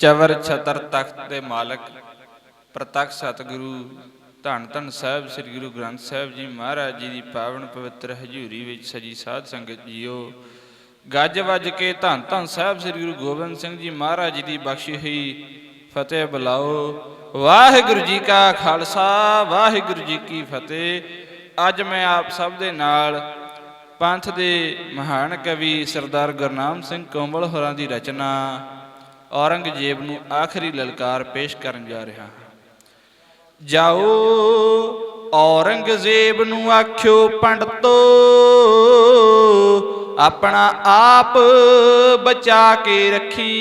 ਚਵਰ ਛਤਰ ਤਖਤ ਦੇ ਮਾਲਕ, ਪ੍ਰਤੱਖ ਸਤਿਗੁਰੂ ਧੰਨ ਧੰਨ ਸਾਹਿਬ, ਸ੍ਰੀ ਗੁਰੂ ਗ੍ਰੰਥ ਸਾਹਿਬ ਜੀ ਮਹਾਰਾਜ ਜੀ ਦੀ ਪਾਵਨ ਪਵਿੱਤਰ ਹਜ਼ੂਰੀ ਵਿੱਚ ਸਜੀ ਸਾਧ ਸੰਗਤ ਜੀਓ। ਗੱਜ ਵੱਜ ਕੇ ਧੰਨ ਧੰਨ ਸਾਹਿਬ, ਸ੍ਰੀ ਗੁਰੂ ਗੋਬਿੰਦ ਸਿੰਘ ਜੀ ਮਹਾਰਾਜ ਜੀ ਦੀ ਬਖਸ਼ੀ ਹੋਈ ਫਤਿਹ ਬੁਲਾਓ। ਵਾਹਿਗੁਰੂ ਜੀ ਕਾ ਖਾਲਸਾ, ਵਾਹਿਗੁਰੂ ਜੀ ਕੀ ਫਤਿਹ। ਅੱਜ ਮੈਂ ਆਪ ਸਭ ਦੇ ਨਾਲ ਪੰਥ ਦੇ ਮਹਾਨ ਕਵੀ ਸਰਦਾਰ ਗੁਰਨਾਮ ਸਿੰਘ ਕੋਮਲ ਹੋਰਾਂ ਦੀ ਰਚਨਾ ਔਰੰਗਜ਼ੇਬ ਨੂੰ ਆਖਰੀ ਲਲਕਾਰ ਪੇਸ਼ ਕਰਨ ਜਾ ਰਿਹਾ ਹਾਂ। ਜਾਓ, ਔਰੰਗਜ਼ੇਬ ਨੂੰ ਆਖਿਓ, ਪੰਡਤੋ, ਆਪਣਾ ਆਪ ਬਚਾ ਕੇ ਰੱਖੀ।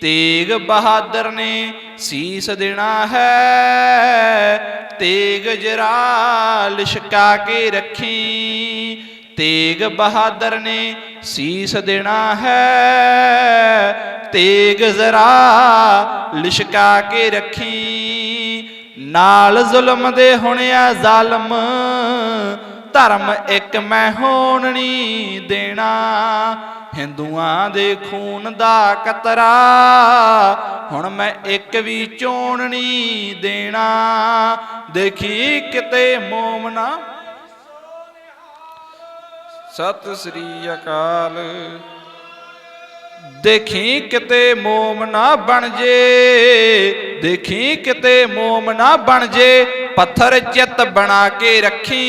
ਤੇਗ ਬਹਾਦਰ ਨੇ ਸੀਸ ਦੇਣਾ ਹੈ, ਤੇਗ ਜਰਾ ਲਿਸ਼ਕਾ ਕੇ ਰੱਖੀ। ਤੇਗ ਬਹਾਦਰ ਨੇ ਸੀਸ ਦੇਣਾ ਹੈ ਤੇਗ ਜ਼ਰਾ ਲਿਸ਼ਕਾ ਕੇ ਰੱਖੀ। ਨਾਲ ਜ਼ੁਲਮ ਦੇ ਹੁਣਿਆ ਜ਼ਾਲਮ, ਧਰਮ ਇੱਕ ਮੈਂ ਹੋਣ ਨਹੀਂ ਦੇਣਾ। ਹਿੰਦੂਆਂ ਦੇ ਖੂਨ ਦਾ ਕਤਰਾ, ਹੁਣ ਮੈਂ ਇੱਕ ਵੀ ਚੋਣ ਨਹੀਂ ਦੇਣਾ। ਦੇਖੀ ਕਿਤੇ ਮੋਮਨਾ। ਸਤਿ ਸ੍ਰੀ ਅਕਾਲ। ਦੇਖੀ ਕਿਤੇ ਮੋਮ ਨਾ ਬਣ ਜੇ, ਦੇਖੀ ਕਿਤੇ ਮੋਮ ਨਾ ਬਣ ਜੇ, ਪੱਥਰ ਚਿੱਤ ਬਣਾ ਕੇ ਰੱਖੀ।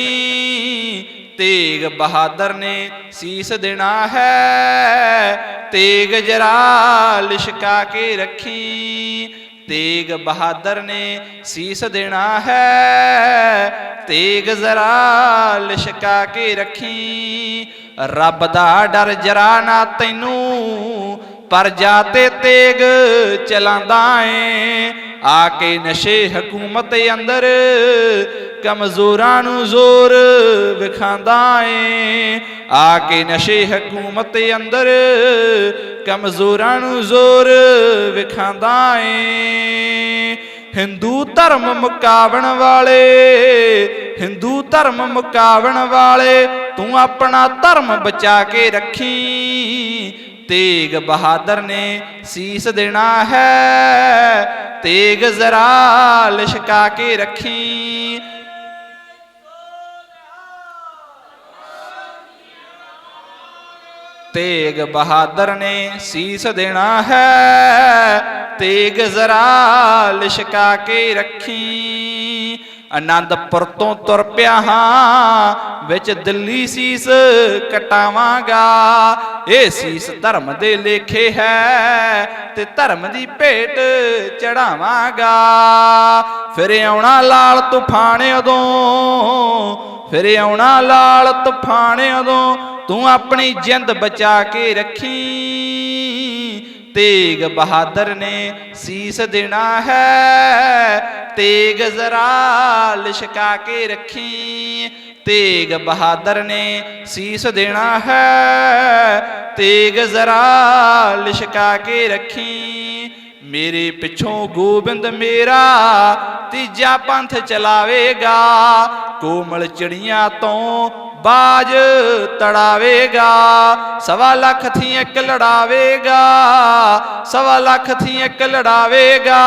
ਤੇਗ ਬਹਾਦਰ ਨੇ ਸੀਸ ਦੇਣਾ ਹੈ, ਤੇਗ ਜਰਾ ਲਿਸ਼ਕਾ ਕੇ ਰੱਖੀ। ਤੇਗ ਬਹਾਦਰ ਨੇ ਸੀਸ ਦੇਣਾ ਹੈ, ਤੇਗ ਜ਼ਰਾ ਲਿਸ਼ਕਾ ਕੇ ਰੱਖੀ। ਰੱਬ ਦਾ ਡਰ ਜਰਾ ਨਾ ਤੈਨੂੰ, ਪਰ ਜਾਤੇ ਤੇਗ ਚਲਾਂਦਾ ਏ ਆ ਕੇ ਨਸ਼ੇ ਹਕੂਮਤ ਅੰਦਰ ਕਮਜ਼ੋਰਾਂ ਨੂੰ ਜ਼ੋਰ ਵਿਖਾਂਦਾ ਏ ਆ ਕੇ ਨਸ਼ੇ ਹਕੂਮਤ ਅੰਦਰ ਕਮਜ਼ੋਰਾਂ ਨੂੰ ਜ਼ੋਰ ਵਿਖਾਂਦਾ ਏ ਹਿੰਦੂ ਧਰਮ ਮੁਕਾਵਣ ਵਾਲੇ, ਹਿੰਦੂ ਧਰਮ ਮੁਕਾਵਣ ਵਾਲੇ ਤੂੰ ਆਪਣਾ ਧਰਮ ਬਚਾ ਕੇ ਰੱਖੀ ਤੇਗ ਬਹਾਦਰ ਨੇ ਸੀਸ ਦੇਣਾ ਹੈ ਤੇਗ ਜ਼ਰਾ ਲਿਸ਼ਕਾ ਕੇ ਰੱਖੀ ਤੇਗ ਬਹਾਦਰ ਨੇ ਸੀਸ ਦੇਣਾ ਹੈ ਤੇਗ ਜ਼ਰਾ ਲਿਸ਼ਕਾ ਕੇ ਰੱਖੀ ਆਨੰਦਪੁਰ ਤੋਂ ਤੁਰ ਪਿਆ ਹਾਂ, ਵਿੱਚ ਦਿੱਲੀ ਸੀਸ ਕਟਾਵਾਂਗਾ। ਇਹ ਸੀਸ ਧਰਮ ਦੇ ਲੇਖੇ ਹੈ ਤੇ ਧਰਮ ਦੀ ਭੇਟ ਚੜਾਵਾਂਗਾ। ਫਿਰ ਆਉਣਾ ਲਾਲ ਤੂਫਾਨ ਉਦੋਂ, ਫਿਰ ਆਉਣਾ ਲਾਲ ਤੂਫਾਨ ਉਦੋਂ, ਤੂੰ ਆਪਣੀ ਜਿੰਦ ਬਚਾ ਕੇ ਰੱਖੀ। ਤੇਗ ਬਹਾਦਰ ਨੇ ਸੀਸ ਦੇਣਾ ਹੈ ਤੇਗ ਜ਼ਰਾ ਲਿਸ਼ਕਾ ਕੇ ਰੱਖੀ ਤੇਗ ਬਹਾਦਰ ਨੇ ਸੀਸ ਦੇਣਾ ਹੈ ਤੇਗ ਜ਼ਰਾ ਲਿਸ਼ਕਾ ਕੇ ਰੱਖੀ ਮੇਰੇ ਪਿੱਛੋਂ ਗੋਬਿੰਦ ਮੇਰਾ ਤੀਜਾ ਪੰਥ ਚਲਾਵੇਗਾ ਕੋਮਲ ਚਿੜੀਆਂ ਤੋਂ ਬਾਜ ਤੜਾਵੇਗਾ, ਸਵਾ ਲੱਖ ਥੀ ਇੱਕ ਲੜਾਵੇਗਾ, ਸਵਾ ਲੱਖ ਥੀ ਇੱਕ ਲੜਾਵੇਗਾ।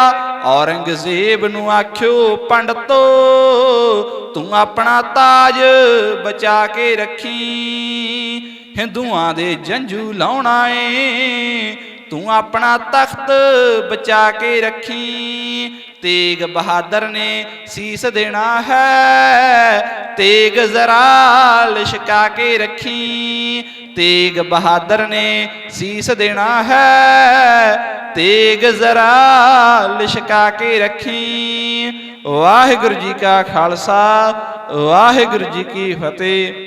ਔਰੰਗਜ਼ੇਬ ਨੂੰ ਆਖਿਓ, ਪੰਡਤੋ, ਤੂੰ ਆਪਣਾ ਤਾਜ ਬਚਾ ਕੇ ਰੱਖੀ, ਹਿੰਦੂਆਂ ਦੇ ਜੰਜੂ ਲਾਉਣਾ ਏ ਤੂੰ ਆਪਣਾ ਤਖਤ ਬਚਾ ਕੇ ਰੱਖੀ। ਤੇਗ ਬਹਾਦਰ ਨੇ ਸੀਸ ਦੇਣਾ ਹੈ। ਤੇਗ ਜ਼ਰਾ ਲਿਸ਼ਕਾ ਕੇ ਰੱਖੀ। ਤੇਗ ਬਹਾਦਰ ਨੇ ਸੀਸ ਦੇਣਾ ਹੈ। ਤੇਗ ਜ਼ਰਾ ਲਿਸ਼ਕਾ ਕੇ ਰੱਖੀ। ਵਾਹਿਗੁਰੂ ਜੀ ਕਾ ਖਾਲਸਾ, ਵਾਹਿਗੁਰੂ ਜੀ ਕੀ ਫਤਿਹ।